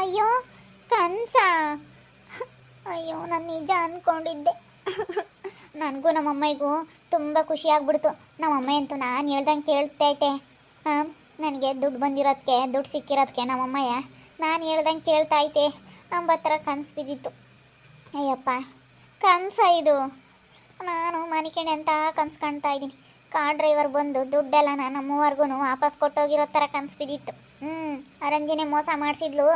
ಅಯ್ಯೋ, ಕನ್ಸ? ಅಯ್ಯೋ, ನಾನು ನಿಜ ಅನ್ಕೊಂಡಿದ್ದೆ. ನನಗೂ ನಮ್ಮಮ್ಮಗೂ ತುಂಬ ಖುಷಿ ಆಗ್ಬಿಡ್ತು. ನಮ್ಮಮ್ಮ ಅಂತೂ ನಾನು ಹೇಳ್ದಂಗೆ ಕೇಳ್ತೈತೆ ಹಾಂ, ನನಗೆ ದುಡ್ಡು ಬಂದಿರೋದಕ್ಕೆ ದುಡ್ಡು ಸಿಕ್ಕಿರೋದಕ್ಕೆ ನಮ್ಮಮ್ಮಯ್ಯ ನಾನು ಹೇಳ್ದಂಗೆ ಕೇಳ್ತಾ ಐತೆ ಅಂಬತ್ತರ ಕನ್ಸು ಬಿದ್ದಿತ್ತು. ಅಯ್ಯಪ್ಪ, ಕನ್ಸ ಇದು? ನಾನು ಮನಿಕೆಣೆ ಅಂತ ಕನ್ಸು ಕಾಣ್ತಾ ಇದ್ದೀನಿ. ಕಾರ್ ಡ್ರೈವರ್ ಬಂದು ದುಡ್ಡೆಲ್ಲ ನಮ್ಮವರೆಗೂ ವಾಪಸ್ ಕೊಟ್ಟೋಗಿರೋ ಥರ ಕನ್ಸು ಬಿದ್ದಿತ್ತು. ಹ್ಞೂ ಅರಂಜಿನೇ ಮೋಸ ಮಾಡಿಸಿದ್ಲು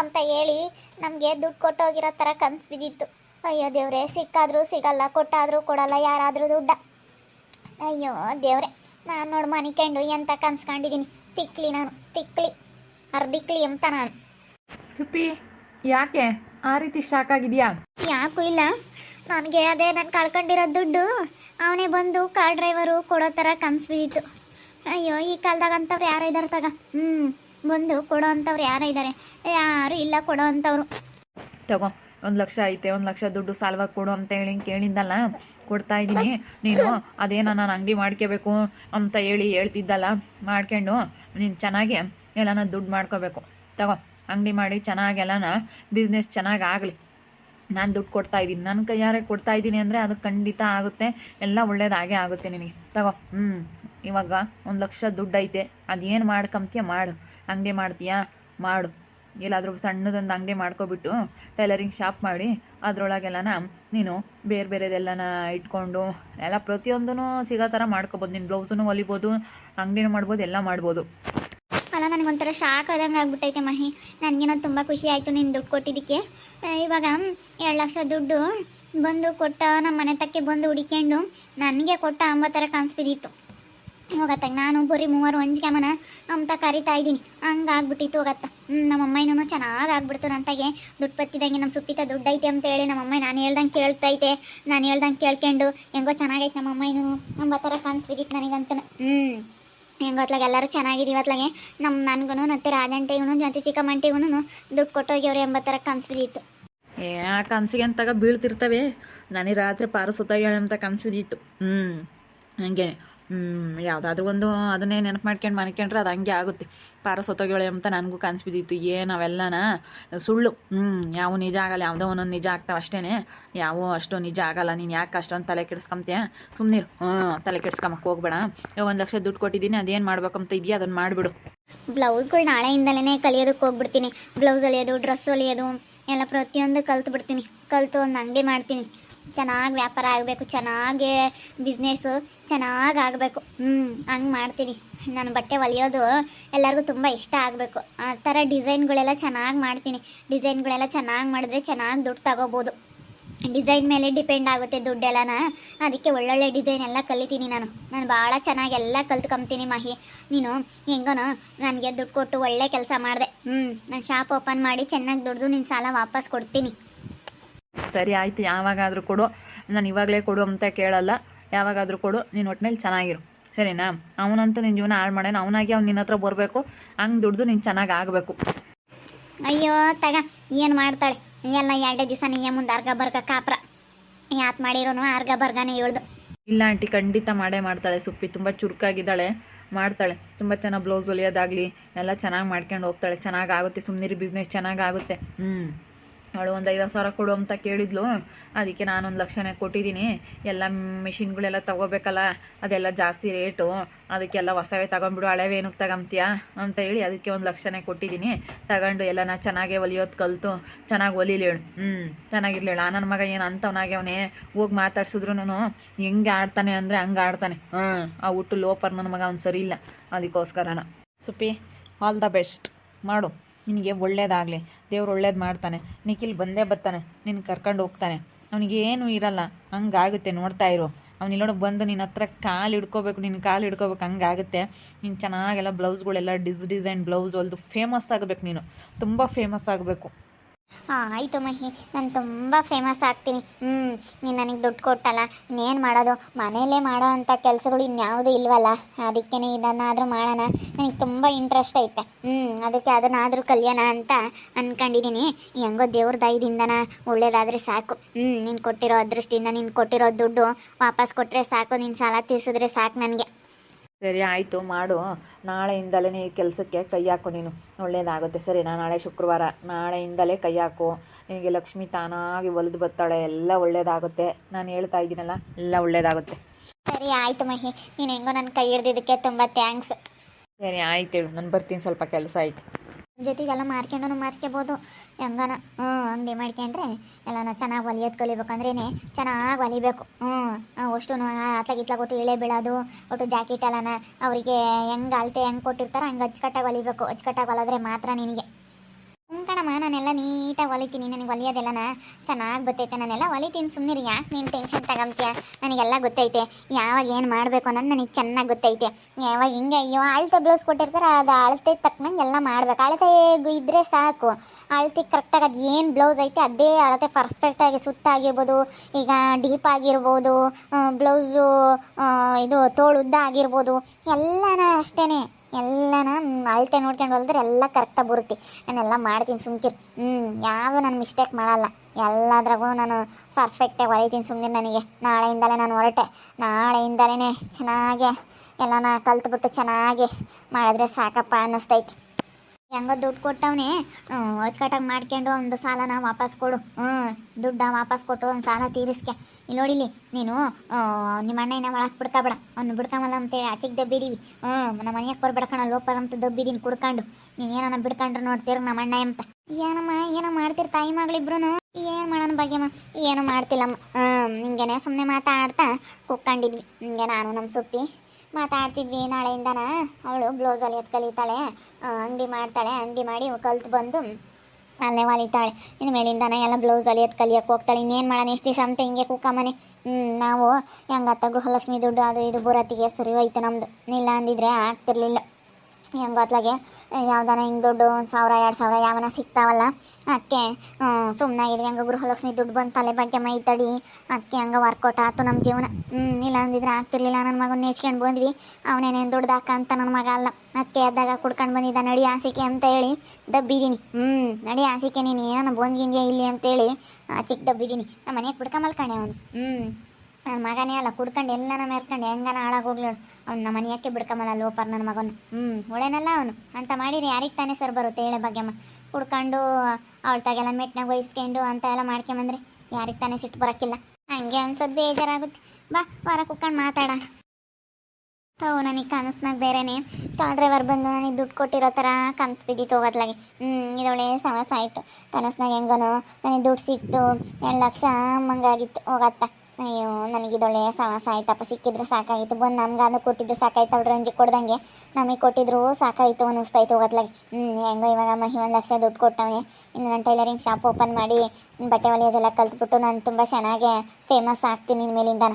ಅಂತ ಹೇಳಿ ನಮಗೆ ದುಡ್ಡು ಕೊಟ್ಟೋಗಿರೋ ಥರ ಕನ್ಸು ಬಿದ್ದಿತ್ತು. ಅಯ್ಯೋ ದೇವ್ರೆ ಸಿಕ್ಕಾದರೂ ಸಿಗಲ್ಲ ಕೊಟ್ಟಾದರೂ ಕೊಡಲ್ಲ ಯಾರಾದರೂ ದುಡ್ಡ. ಅಯ್ಯೋ ದೇವ್ರೆ ನಾನು ನೋಡಿ ಮನಿಕೊಂಡು ಎಂತ ಕನ್ಸ್ಕೊಂಡಿದ್ದೀನಿ ತಿಕ್ಲಿ ನಾನು ತಿಕ್ಲಿ ಅರ್ಧಿಕ್ಲಿ ಅಂತ ನಾನು. ಸುಪ್ಪಿ ಯಾಕೆ? ಆ ರೀತಿ ಶಾಕ್ ಆಗಿದೆಯಾ? ಯಾಕೂ ಇಲ್ಲ. ನನಗೆ ಅದೇ ನಾನು ಕಳ್ಕೊಂಡಿರೋ ದುಡ್ಡು ಅವನೇ ಬಂದು ಕಾರ್ ಡ್ರೈವರು ಕೊಡೋ ಥರ ಕನ್ಸು ಬಿದ್ದಿತ್ತು. ಅಯ್ಯೋ ಈ ಕಾಲದಾಗ ಅಂತವ್ರು ಯಾರು ಇದ್ದಾರೆ ತಗ. ಹ್ಞೂ ಬಂದು ಕೊಡೋ ಅಂಥವ್ರು ಯಾರು ಇದ್ದಾರೆ ಯಾರು ಇಲ್ಲ ಕೊಡೋ ಅಂಥವ್ರು ತಗೋ, ಒಂದು ಲಕ್ಷ ಐತೆ, ಒಂದು ಲಕ್ಷ ದುಡ್ಡು ಸಾಲವಾಗಿ ಕೊಡು ಅಂತ ಹೇಳಿ ಕೇಳಿದ್ದಲ್ಲ ಕೊಡ್ತಾ ಇದ್ದೀನಿ ನೀನು ಅದೇನ ನಾನು ಅಂಗಡಿ ಮಾಡ್ಕೋಬೇಕು ಅಂತ ಹೇಳಿ ಹೇಳ್ತಿದ್ದಲ್ಲ? ಮಾಡ್ಕೊಂಡು ನೀನು ಚೆನ್ನಾಗಿ ಎಲ್ಲನ ದುಡ್ಡು ಮಾಡ್ಕೋಬೇಕು. ತಗೋ, ಅಂಗಡಿ ಮಾಡಿ ಚೆನ್ನಾಗಿ ಎಲ್ಲನ ಬಿಸ್ನೆಸ್ ಚೆನ್ನಾಗಿ ಆಗಲಿ. ನಾನು ದುಡ್ಡು ಕೊಡ್ತಾ ಇದ್ದೀನಿ ನನ್ನ ಕೈಯಾರೆ ಕೊಡ್ತಾ ಇದ್ದೀನಿ ಅಂದರೆ ಅದು ಖಂಡಿತ ಆಗುತ್ತೆ. ಎಲ್ಲ ಒಳ್ಳೇದಾಗೇ ಆಗುತ್ತೆ ನಿನಗೆ. ತಗೋ ಹ್ಞೂ ಇವಾಗ ಒಂದು ಲಕ್ಷ ದುಡ್ಡು ಐತೆ. ಅದೇನು ಮಾಡ್ಕೊಂತೀಯ ಮಾಡು. ಅಂಗಡಿ ಮಾಡ್ತೀಯಾ? ಮಾಡು. ಎಲ್ಲಾದರೂ ಸಣ್ಣದೊಂದು ಅಂಗಡಿ ಮಾಡ್ಕೊಬಿಟ್ಟು ಟೈಲರಿಂಗ್ ಶಾಪ್ ಮಾಡಿ ಅದರೊಳಗೆಲ್ಲನ ನೀನು ಬೇರೆ ಬೇರೆದೆಲ್ಲನ ಇಟ್ಕೊಂಡು ಎಲ್ಲ ಪ್ರತಿಯೊಂದೂ ಸಿಗೋ ಥರ ಮಾಡ್ಕೋಬೋದು. ನೀನು ಬ್ಲೌಸೂ ಹೊಲಿಬೋದು, ಅಂಗಡಿನೂ ಮಾಡ್ಬೋದು, ಎಲ್ಲ ಮಾಡ್ಬೋದು. ಅಲ್ಲ ನನಗೊಂಥರ ಶಾಕ್ ಆದಂಗೆ ಆಗ್ಬಿಟ್ಟೈತೆ ಮಹಿ. ನನಗೇನೋ ತುಂಬ ಖುಷಿ ಆಯಿತು ನೀನು ದುಡ್ಡು ಕೊಟ್ಟಿದ್ದಕ್ಕೆ. ಇವಾಗ ಎರಡು ಲಕ್ಷ ದುಡ್ಡು ಬಂದು ಕೊಟ್ಟ ನಮ್ಮ ಮನೆ ತಕ್ಕೆ ಬಂದು ಹುಡಿಕೊಂಡು ನನಗೆ ಕೊಟ್ಟ ಅಂಬ ಥರ ಕನ್ಸು ಬಿದ್ದಿತ್ತು. ಹೋಗತ್ತಾಗ ನಾನು ಬರೀ ಮೂವರು ಹೊಂಚ್ಕೆಮನ ಅಂತ ಕರಿತಾ ಇದ್ದೀನಿ. ಹಂಗೆ ಆಗ್ಬಿಟ್ಟಿತ್ತು ಹೋಗತ್ತ. ಹ್ಞೂ ನಮ್ಮ ಅಮ್ಮನೂ ಚೆನ್ನಾಗಿ ಆಗ್ಬಿಡ್ತು ನಂತಾಗೆ. ದುಡ್ಡು ಪತ್ತಿದಂಗೆ ನಮ್ಮ ಸುಪ್ಪಿತ ದುಡ್ಡು ಐತೆ ಅಂತ ಹೇಳಿ ನಮ್ಮ ಅಮ್ಮ ನಾನು ಹೇಳ್ದಂಗೆ ಕೇಳ್ತೈತೆ. ನಾನು ಹೇಳ್ದಂಗೆ ಕೇಳ್ಕೊಂಡು ಹೆಂಗೋ ಚೆನ್ನಾಗೈತೆ ನಮ್ಮ ಅಮ್ಮನೂ ಅಂಬ ಥರ ಕನ್ಸು ಬಿದ್ದಿತ್ತು ನನಗಂತನ ಹ್ಞೂ ಹೆಂಗೊತ್ಲಾಗ ಎಲ್ಲರೂ ಚೆನ್ನಾಗಿದ್ದೀವಿ ಅತ್ಲಾಗೆ. ನಮ್ಮ ನನಗೂ ಮತ್ತು ರಾಜಂಟೆಗೂ ಜೊತೆ ಚಿಕ್ಕಮ್ಮಂಟಿಗೂ ದುಡ್ಡು ಕೊಟ್ಟೋಗ್ಯವ್ರೆ ಎಂಬ ಥರ ಕನ್ಸು ಬಿದ್ದಿತ್ತು ಏ ಆ ಕನಸಿಗೆ ಅಂತಾಗ ಬೀಳ್ತಿರ್ತವೆ. ನನಗೆ ರಾತ್ರಿ ಪಾರು ಸುತ್ತಾಗಿ ಅಂತ ಕನ್ಸು ಬಿದ್ದಿತ್ತು ಹ್ಞೂ ಹಂಗೆ. ಯಾವುದಾದ್ರೂ ಒಂದು ಅದನ್ನೇ ನೆನಪು ಮಾಡ್ಕೊಂಡು ಮನ್ಕೊಂಡ್ರೆ ಅದು ಹಂಗೆ ಆಗುತ್ತೆ. ಪಾರ ಸೊತ್ತೋಗಿಳೆ ಅಂತ ನನಗೂ ಕನ್ಸು ಬಿದ್ದಿತ್ತು ಏನು ಅವೆಲ್ಲನ? ಸುಳ್ಳು. ಹ್ಞೂ ಯಾವ ನಿಜ ಆಗಲ್ಲ. ಯಾವುದೋ ಒಂದೊಂದು ನಿಜ ಆಗ್ತಾವೆ ಅಷ್ಟೇ ಯಾವ ಅಷ್ಟು ನಿಜ ಆಗಲ್ಲ. ನೀನು ಯಾಕೆ ಅಷ್ಟೊಂದು ತಲೆ ಕೆಡಿಸ್ಕೊಂತೀಯ ಸುಮ್ಮನಿರು ಹ್ಞೂ ತಲೆ ಕೆಡ್ಸ್ಕೊಂಬಕ್ಕೆ ಹೋಗ್ಬೇಡ. ಇವಾಗ ಒಂದು ಲಕ್ಷ ದುಡ್ಡು ಕೊಟ್ಟಿದ್ದೀನಿ, ಅದೇನು ಮಾಡ್ಬೇಕಂತ ಇದೆಯಾ? ಅದನ್ನು ಮಾಡಿಬಿಡು. ಬ್ಲೌಸ್ಗಳು ನಾಳೆಯಿಂದಲೇ ಕಲಿಯೋದಕ್ಕೆ ಹೋಗ್ಬಿಡ್ತೀನಿ ಬ್ಲೌಸ್ ಹೊಲಿಯೋದು ಡ್ರೆಸ್ ಹೊಲಿಯೋದು ಎಲ್ಲ ಪ್ರತಿಯೊಂದು ಕಲ್ತು ಬಿಡ್ತೀನಿ ಕಲಿತು ಒಂದು ಹಂಗೆ ಮಾಡ್ತೀನಿ. ಚೆನ್ನಾಗಿ ವ್ಯಾಪಾರ ಆಗಬೇಕು, ಚೆನ್ನಾಗಿ ಬಿಸ್ನೆಸ್ಸು ಚೆನ್ನಾಗಿ ಆಗಬೇಕು. ಹ್ಞೂ ಹಂಗೆ ಮಾಡ್ತೀನಿ. ನಾನು ಬಟ್ಟೆ ಹೊಲಿಯೋದು ಎಲ್ಲರಿಗೂ ತುಂಬ ಇಷ್ಟ ಆಗಬೇಕು. ಆ ಥರ ಡಿಸೈನ್ಗಳೆಲ್ಲ ಚೆನ್ನಾಗಿ ಮಾಡ್ತೀನಿ. ಡಿಸೈನ್ಗಳೆಲ್ಲ ಚೆನ್ನಾಗಿ ಮಾಡಿದ್ರೆ ಚೆನ್ನಾಗಿ ದುಡ್ಡು ತಗೋಬೋದು. ಡಿಸೈನ್ ಮೇಲೆ ಡಿಪೆಂಡ್ ಆಗುತ್ತೆ ದುಡ್ಡೆಲ್ಲನ. ಅದಕ್ಕೆ ಒಳ್ಳೊಳ್ಳೆ ಡಿಸೈನ್ ಎಲ್ಲ ಕಲಿತೀನಿ ನಾನು. ನಾನು ಭಾಳ ಚೆನ್ನಾಗಿ ಎಲ್ಲ ಕಲ್ತ್ಕೊಂತೀನಿ ಮಹಿ. ನೀನು ಹೆಂಗೋನೋ? ನನಗೆ ದುಡ್ಡು ಕೊಟ್ಟು ಒಳ್ಳೆ ಕೆಲಸ ಮಾಡಿದೆ. ಹ್ಞೂ ನಾನು ಶಾಪ್ ಓಪನ್ ಮಾಡಿ ಚೆನ್ನಾಗಿ ದುಡ್ದು ನಿನ್ನ ಸಾಲ ವಾಪಸ್ ಕೊಡ್ತೀನಿ. ಸರಿ ಆಯಿತು ಯಾವಾಗಾದರೂ ಕೊಡು. ನಾನು ಇವಾಗಲೇ ಕೊಡು ಅಂತ ಕೇಳಲ್ಲ. ಯಾವಾಗಾದರೂ ಕೊಡು ನೀನು ಒಟ್ಟಿನಲ್ಲಿ ಚೆನ್ನಾಗಿರು. ಸರಿನಾ? ಅವನಂತೂ ನಿನ್ನ ಜೀವನ ಹಾಳು ಮಾಡ್ಯಾನ. ಅವನಾಗಿ ಅವ್ನು ನಿನ್ನ ಹತ್ರ ಬರಬೇಕು. ಹಂಗೆ ದುಡ್ದು ನೀನು ಚೆನ್ನಾಗಿ ಆಗಬೇಕು. ಅಯ್ಯೋ ತಗ ಏನು ಮಾಡ್ತಾಳೆ? ಎಲ್ಲ ಎರಡೇ ದಿವಸ ನೀ ಮುಂದೆ ಅರ್ಗ ಬರ್ಗ ಕಾಪ್ರ. ಯಾತ್ ಮಾಡಿರೋನು ಅರ್ಗ ಬರ್ಗನೇ ಹೇಳ್ದು ಇಲ್ಲ ಆಂಟಿ ಖಂಡಿತ ಮಾಡೇ ಮಾಡ್ತಾಳೆ ಸುಪ್ಪಿ. ತುಂಬ ಚುರುಕಾಗಿದ್ದಾಳೆ. ಮಾಡ್ತಾಳೆ. ತುಂಬ ಚೆನ್ನಾಗಿ ಬ್ಲೌಸ್ ಹೊಲಿಯೋದಾಗಲಿ ಎಲ್ಲ ಚೆನ್ನಾಗಿ ಮಾಡ್ಕೊಂಡು ಹೋಗ್ತಾಳೆ. ಚೆನ್ನಾಗಿ ಆಗುತ್ತೆ. ಸುಮ್ಮನಿರಿ ಬಿಸ್ನೆಸ್ ಚೆನ್ನಾಗಿ ಆಗುತ್ತೆ. ಹ್ಞೂ ಅವಳು ಒಂದು ಐವತ್ತು ಸಾವಿರ ಕೊಡು ಅಂತ ಕೇಳಿದ್ಲು. ಅದಕ್ಕೆ ನಾನೊಂದು ಲಕ್ಷನೇ ಕೊಟ್ಟಿದ್ದೀನಿ ಎಲ್ಲ ಮಿಷಿನ್ಗಳೆಲ್ಲ ತಗೋಬೇಕಲ್ಲ, ಅದೆಲ್ಲ ಜಾಸ್ತಿ ರೇಟು. ಅದಕ್ಕೆಲ್ಲ ಹೊಸವೇ ತಗೊಂಡ್ಬಿಡು, ಹಳೆವೇನಕ್ಕೆ ತಗೊಂತೀಯ ಅಂತ ಹೇಳಿ ಅದಕ್ಕೆ ಒಂದು ಲಕ್ಷನೇ ಕೊಟ್ಟಿದ್ದೀನಿ ತಗೊಂಡು ಎಲ್ಲನ ಚೆನ್ನಾಗೇ ಹೊಲಿಯೋದು ಕಲಿತು. ಚೆನ್ನಾಗಿ ಹೊಲಿಲೇಳು. ಹ್ಞೂ ಚೆನ್ನಾಗಿರ್ಲಿ ಆ ನನ್ನ ಮಗ ಏನು ಅಂತವನಾಗೆ ಅವನೇ. ಹೋಗಿ ಮಾತಾಡ್ಸಿದ್ರು ಹೆಂಗೆ ಆಡ್ತಾನೆ ಅಂದರೆ ಹಂಗೆ ಆಡ್ತಾನೆ. ಹ್ಞೂ ಆ ಹುಟ್ಟು ಲೋಪರ್ ನನ್ನ ಮಗ ಅವ್ನು ಸರಿ ಇಲ್ಲ. ಅದಕ್ಕೋಸ್ಕರನ. ಸುಪ್ಪಿ ಆಲ್ ದ ಬೆಸ್ಟ್ ಮಾಡು. ನಿನಗೆ ಒಳ್ಳೇದಾಗಲಿ. ದೇವ್ರು ಒಳ್ಳೇದು ಮಾಡ್ತಾನೆ, ನಿಖಿಲ್ ಬಂದೇ ಬರ್ತಾನೆ ನಿನ್ನ ಕರ್ಕೊಂಡು ಹೋಗ್ತಾನೆ. ಅವನಿಗೇನು ಇರಲ್ಲ, ಹಂಗಾಗುತ್ತೆ ನೋಡ್ತಾ ಇರು. ಅವ್ನು ಇಲ್ಲೋಡು ಬಂದು ನಿನ್ನ ಹತ್ರ ಕಾಲು ಹಿಡ್ಕೋಬೇಕು ನಿನ್ನ ಕಾಲು ಹಿಡ್ಕೋಬೇಕು, ಹಂಗಾಗುತ್ತೆ. ನೀನು ಚೆನ್ನಾಗೆಲ್ಲ ಬ್ಲೌಸ್ಗಳೆಲ್ಲ ಡಿಸ್ ಡಿಸೈನ್ ಬ್ಲೌಸ್ ಹೊಲ್ದು ಫೇಮಸ್ ಆಗಬೇಕು ನೀನು. ತುಂಬ ಫೇಮಸ್ ಆಗಬೇಕು. ಹಾಂ, ಆಯಿತು ಮಹಿ. ನಾನು ತುಂಬ ಫೇಮಸ್ ಆಗ್ತೀನಿ. ಹ್ಞೂ ನೀನು ನನಗೆ ದುಡ್ಡು ಕೊಟ್ಟಲ್ಲ. ಇನ್ನೇನು ಮಾಡೋದು? ಮನೆಯಲ್ಲೇ ಮಾಡೋ ಅಂಥ ಕೆಲಸಗಳು ಇನ್ಯಾವುದೂ ಇಲ್ವಲ್ಲ. ಅದಕ್ಕೆ ಇದನ್ನಾದರೂ ಮಾಡೋಣ. ನನಗೆ ತುಂಬ ಇಂಟ್ರೆಸ್ಟ್ ಐತೆ. ಹ್ಞೂ ಅದಕ್ಕೆ ಅದನ್ನಾದರೂ ಕಲಿಯೋಣ ಅಂತ ಅಂದ್ಕೊಂಡಿದ್ದೀನಿ ಹೆಂಗೋ ದೇವ್ರ ದಯದಿಂದನ ಒಳ್ಳೇದಾದರೆ ಸಾಕು. ಹ್ಞೂ ನೀನು ಕೊಟ್ಟಿರೋ ಅದೃಷ್ಟಿಯಿಂದ ನೀನು ಕೊಟ್ಟಿರೋ ದುಡ್ಡು ವಾಪಸ್ ಕೊಟ್ಟರೆ ಸಾಕು. ನೀನು ಸಾಲ ತೀರಿಸಿದ್ರೆ ಸಾಕು ನನಗೆ. ಸರಿ ಆಯಿತು ಮಾಡು. ನಾಳೆಯಿಂದಲೇ ಈ ಕೆಲಸಕ್ಕೆ ಕೈ ಹಾಕು ನೀನು. ಒಳ್ಳೇದಾಗುತ್ತೆ. ನಾನು ನಾಳೆ ಶುಕ್ರವಾರ. ನಾಳೆಯಿಂದಲೇ ಕೈ ಹಾಕು. ನಿನಗೆ ಲಕ್ಷ್ಮಿ ತಾನಾಗಿ ಒಲಿದು ಬರ್ತಾಳೆ. ಎಲ್ಲ ಒಳ್ಳೇದಾಗುತ್ತೆ. ನಾನು ಹೇಳ್ತಾ ಇದ್ದೀನಲ್ಲ ಎಲ್ಲ ಒಳ್ಳೇದಾಗುತ್ತೆ. ಸರಿ ಆಯಿತು ಮಹಿ. ನೀನು ಹೆಂಗೋ ನನ್ನ ಕೈ ಹಿಡ್ದಿದ್ದಕ್ಕೆ ತುಂಬ ಥ್ಯಾಂಕ್ಸ್ ಸರಿ ಆಯ್ತು ಹೇಳು. ನಾನು ಬರ್ತೀನಿ. ಸ್ವಲ್ಪ ಕೆಲಸ ಆಯ್ತು. ಜೊತೆಗೆಲ್ಲ ಮಾರ್ಕೊಂಡು ಮಾರ್ಕೋಬೋದು ಹೆಂಗನ? ಹ್ಞೂ, ಅಂಗಡಿ ಮಾಡ್ಕೊಂಡ್ರೆ ಎಲ್ಲನ ಚೆನ್ನಾಗಿ ಹೊಲಿಯೋದು ಕಲಿಬೇಕಂದ್ರೇ ಚೆನ್ನಾಗಿ ಹೊಲಿಬೇಕು ಹ್ಞೂ ಅಷ್ಟು ಅತ್ಲಾಗ ಇತ್ಲಾಗ ಒಟ್ಟು ಇಳೆ ಬೀಳೋದು, ಒಟ್ಟು ಜಾಕೆಟ್ ಎಲ್ಲನ ಅವರಿಗೆ ಹೆಂಗೆ ಅಳತೆ, ಹೆಂಗೆ ಕೊಟ್ಟಿರ್ತಾರೆ ಹಂಗೆ ಅಚ್ಚುಕಟ್ಟಾಗಿ ಹೊಲಿಬೇಕು ಅಚ್ಚುಕಟ್ಟಾಗಿ ಹೊಲಿದ್ರೆ ಮಾತ್ರ ನಿನಗೆ. ಕಣಮ್ಮ ನಾನೆಲ್ಲ ನೀಟಾಗಿ ಹೊಲಿತೀನಿ ನನಗೆ ಹೊಲಿಯೋದೆಲ್ಲನ ಚೆನ್ನಾಗಿ ಗೊತ್ತೈತೆ. ನಾನೆಲ್ಲ ಹೊಲಿತೀನಿ ಸುಮ್ಮನೆ ಯಾಕೆ ನೀನು ಟೆನ್ಷನ್ ತಗೊಂತೀಯ ನನಗೆಲ್ಲ ಗೊತ್ತೈತೆ. ಯಾವಾಗ ಏನು ಮಾಡಬೇಕು ಅನ್ನೋದು ನನಗೆ ಚೆನ್ನಾಗಿ ಗೊತ್ತೈತೆ. ಯಾವಾಗ ಹಿಂಗೆ, ಅಯ್ಯೋ, ಅಳತೆ ಬ್ಲೌಸ್ ಕೊಟ್ಟಿರ್ತಾರೆ, ಅದು ಅಳತೆ ತಕ್ಕನಂಗೆ ಎಲ್ಲ ಮಾಡ್ಬೇಕು. ಅಳತೆ ಇದ್ದರೆ ಸಾಕು. ಅಳತೆ ಕರೆಕ್ಟಾಗಿ ಅದು ಏನು ಬ್ಲೌಸ್ ಐತೆ, ಅದೇ ಅಳತೆ ಪರ್ಫೆಕ್ಟಾಗಿ ಸುತ್ತಾಗಿರ್ಬೋದು. ಈಗ ಡೀಪ್ ಆಗಿರ್ಬೋದು ಬ್ಲೌಸು ಇದು ತೋಳು ಉದ್ದ ಆಗಿರ್ಬೋದು ಎಲ್ಲನ ಅಷ್ಟೇ ಎಲ್ಲನ ಅಳತೆ ನೋಡ್ಕೊಂಡು ಹೊಲಿದ್ರೆ ಎಲ್ಲ ಕರೆಕ್ಟಾಗಿ ಬರುತ್ತೆ. ನಾನೆಲ್ಲ ಮಾಡ್ತೀನಿ ಸುಮ್ಕಿರು ಹ್ಞೂ ಯಾವುದು ನಾನು ಮಿಸ್ಟೇಕ್ ಮಾಡಲ್ಲ. ಎಲ್ಲದ್ರಾಗೂ ನಾನು ಪರ್ಫೆಕ್ಟಾಗಿ ಹೊಲಿತೀನಿ ಸುಮ್ಮನೆ ನನಗೆ. ನಾಳೆಯಿಂದಲೇ ನಾನು ಹೊರಟೆ. ನಾಳೆಯಿಂದಲೇ ಚೆನ್ನಾಗಿ ಎಲ್ಲನ ಕಲ್ತ್ಬಿಟ್ಟು ಚೆನ್ನಾಗಿ ಮಾಡಿದ್ರೆ ಸಾಕಪ್ಪ ಅನ್ನಿಸ್ತೈತಿ. ಹೆಂಗೋ ದುಡ್ಡು ಕೊಟ್ಟವನೇ? ಅಚ್ಚುಕಟ್ಟಾಗಿ ಮಾಡ್ಕೊಂಡು ಒಂದು ಸಾಲನ ವಾಪಸ್ ಕೊಡು. ಹ್ಞೂ ದುಡ್ಡ ವಾಪಸ್ ಕೊಟ್ಟು ಒಂದು ಸಾಲ ತೀರಿಸ್ಕೆ. ಇಲ್ಲಿ ನೋಡಿಲಿ ನೀನು ನಿಮ್ಮ ಅಣ್ಣ ಏನ ಒಳಗೆ ಬೇಡ. ಅವ್ನು ಬಿಡ್ಕಮಲ್ಲ ಅಂತೇಳಿ ಆಚೆಗೆ ದಬ್ಬಿದೀವಿ. ಹ್ಞೂ ನಮ್ಮ ಮನೆಗೆ ಬರ್ಬೇಡ ಕಣ, ಲೋಪರ್ ಅಂತ ದಬ್ಬಿದೀನಿ ಕುಡ್ಕೊಂಡು. ನೀನು ಏನನ್ನ ಬಿಡ್ಕೊಂಡ್ರೆ ನೋಡ್ತೀರ ನಮ್ಮ ಅಣ್ಣ ಅಂತ. ಏನಮ್ಮ, ಏನೋ ಮಾಡ್ತೀರಿ ತಾಯಿ ಮಗಳಿಬ್ರು ಏನು ಮಾಡೋಣ ಭಾಗ್ಯಮ್ಮ? ಏನೂ ಮಾಡ್ತಿಲ್ಲಮ್ಮ. ಹ್ಞೂ ಹಿಂಗೇನೆ ಸುಮ್ಮನೆ ಮಾತಾಡ್ತಾ ಕುಕ್ಕೊಂಡಿದ್ವಿ ಹಿಂಗೆ ನಾನು ನಮ್ಮ ಸುಪ್ಪಿ. ಮಾತಾಡ್ತಿದ್ವಿ ನಾಳೆಯಿಂದನ. ಅವಳು ಬ್ಲೌಸ್ ಹೊಲಿಯೋದು ಕಲಿತಾಳೆ. ಅಂಗಡಿ ಮಾಡ್ತಾಳೆ. ಅಂಗಡಿ ಮಾಡಿ ಕಲ್ತು ಬಂದು ಅಲ್ಲೇ ಹೊಲಿತಾಳೆ ಇನ್ನು ಮೇಲಿಂದನೇ ಎಲ್ಲ ಬ್ಲೌಸ್ ಎತ್ತು ಕಲಿಯೋಕೆ ಹೋಗ್ತಾಳೆ. ಇನ್ನೇನು ಮಾಡೋಣ? ಎಷ್ಟು ದಿವಸ ಅಂತ ಹಿಂಗೆ ಮನೆ. ಹ್ಞೂ ನಾವು ಹೆಂಗತ್ತ ಗೃಹಲಕ್ಷ್ಮಿ ದುಡ್ಡು, ಅದು ಇದು, ಬುರತಿಗೆ ಸರಿ ಹೋಯ್ತು ನಮ್ಮದು ಇಲ್ಲ ಅಂದಿದ್ರೆ ಆಗ್ತಿರ್ಲಿಲ್ಲ. ಹೆಂಗೆ ಅತ್ಲಾಗೆ ಯಾವ್ದಾನ ಹಿಂಗೆ ದುಡ್ಡು ಒಂದು ಸಾವಿರ, ಎರಡು ಸಾವಿರ ಯಾವನ ಸಿಗ್ತಾವಲ್ಲ ಅದಕ್ಕೆ ಸುಮ್ಮನಾಗಿದ್ವಿ ಹಂಗೆ ಗೃಹಲಕ್ಷ್ಮಿ ದುಡ್ಡು ಬಂದು ತಲೆ ಬಗ್ಗೆ ಮೈ ತಡಿ ಅದಕ್ಕೆ ಹಂಗೆ ವರ್ಕೌಟ್ ಆಯ್ತು ನಮ್ಮ ಜೀವನ. ಹ್ಞೂ ಇಲ್ಲ ಅಂದಿದ್ರೆ ಆಗ್ತಿರ್ಲಿಲ್ಲ ನನ್ನ ಮಗನ ನೆಚ್ಕೊಂಡು ಬಂದ್ವಿ, ಅವನೇನೇನು ದುಡ್ದಾಕ ಅಂತ ನನ್ನ ಮಗ ಅಲ್ಲ ಅದಕ್ಕೆ ಎದ್ದಾಗ ಕುಡ್ಕೊಂಡು ಬಂದಿದ್ದ ನಡಿ ಆಸಿಕೆ ಅಂತ ಹೇಳಿ ದಬ್ಬಿದ್ದೀನಿ. ಹ್ಞೂ ನಡಿ ಆಸಿಕೆ ನೀನು ಏನೋ ಬಂದ್ಗಿಂದ್ಯಾ ಇಲ್ಲಿ ಅಂತೇಳಿ ಚಿಕ್ಕ ದಬ್ಬಿದ್ದೀನಿ ನಮ್ಮ ಮನೆಗೆ ಕುಡ್ಕೊಂಬಲ್ಕಣೆ ಅವನು. ಹ್ಞೂ ನನ್ನ ಮಗನೇ ಅಲ್ಲ, ಕುಡ್ಕೊಂಡು ಎಲ್ಲನ ಮೇರ್ಕೊಂಡು ಹೆಂಗನ ಹಾಳಾಗೋಗ್ಲಿ ಅವ್ನು ನಮ್ಮ ಮನೆಯಕ್ಕೆ ಬಿಡ್ಕೊಂಬಲ್ಲ ಲೋಪರ್ ನನ್ನ ಮಗನ. ಹ್ಞೂ ಒಳ್ಳೆನಲ್ಲ ಅವನು. ಅಂತ ಮಾಡಿರಿ, ಯಾರಿಗೆ ತಾನೇ ಸರ್ ಬರುತ್ತೆ ಹೇಳೆ ಭಾಗ್ಯಮ್ಮ. ಕುಡ್ಕೊಂಡು, ಅವಳ ತಾಗೆಲ್ಲ ಮೆಟ್ನಾಗ ವಹಿಸ್ಕೊಂಡು ಅಂತ ಎಲ್ಲ ಮಾಡ್ಕೊಂಬಂದ್ರೆ. ಯಾರಿಗೆ ತಾನೇ ಸಿಟ್ಟು ಬರೋಕ್ಕಿಲ್ಲ. ಹಂಗೆ ಅನ್ಸೋದು ಬೇಜಾರಾಗುತ್ತೆ. ಬಾ ಹೊರ ಕುಕ್ಕಂಡು ಮಾತಾಡೋಣ. ತಾವು ನನಗೆ ಕನಸ್ನಾಗ ಬೇರೆನೆ. ಕಾರ್ ಡ್ರೈವರ್ ಬಂದು ನನಗೆ ದುಡ್ಡು ಕೊಟ್ಟಿರೋ ಥರ ಕನ್ಸು ಬಿದ್ದಿತ್ತು ಹೋಗೋದ್ಲಾಗೆ. ಹ್ಞೂ ಇದೊಳ್ಳೆ ಸಮಸ್ಯೆ ಆಯಿತು. ಕನಸ್ನಾಗ ಹೆಂಗನೋ ನನಗೆ ದುಡ್ಡು ಸಿಕ್ತು. ಎರಡು ಲಕ್ಷ ಮಂಗಾಗಿತ್ತು ಹೋಗತ್ತ. ಅಯ್ಯೋ, ನನಗೆ ಇದೊಳ್ಳೆ ಸಮಸ್ಯೆ ಆಯ್ತಪ್ಪ. ಸಿಕ್ಕಿದ್ರೆ ಸಾಕಾಗಿತ್ತು. ಬಂದು ನಮ್ಗಾದ ಕೊಟ್ಟಿದ್ದು ಸಾಕಾಯ್ತು. ಅವ್ರು ರಂಜಿ ಕೊಡ್ದಂಗೆ ನಮಗೆ ಕೊಟ್ಟಿದ್ರು ಸಾಕಾಯಿತು ಅನ್ನಿಸ್ತಾಯ್ತು ಹೋಗೋದ್ಲಾಗೆ. ಹ್ಞೂ ಹೆಂಗೋ ಇವಾಗ ಮಹಿ ಒಂದು ಲಕ್ಷ ದುಡ್ಡು ಕೊಟ್ಟವನೆ. ಇನ್ನು ನಾನು ಟೈಲರಿಂಗ್ ಶಾಪ್ ಓಪನ್ ಮಾಡಿ ಬಟ್ಟೆ ಹೊಲಿಯೋದೆಲ್ಲ ಕಲ್ತ್ಬಿಟ್ಟು ನಾನು ತುಂಬ ಚೆನ್ನಾಗೆ ಫೇಮಸ್ ಆಗ್ತೀನಿ ಇನ್ಮೇಲಿಂದನ.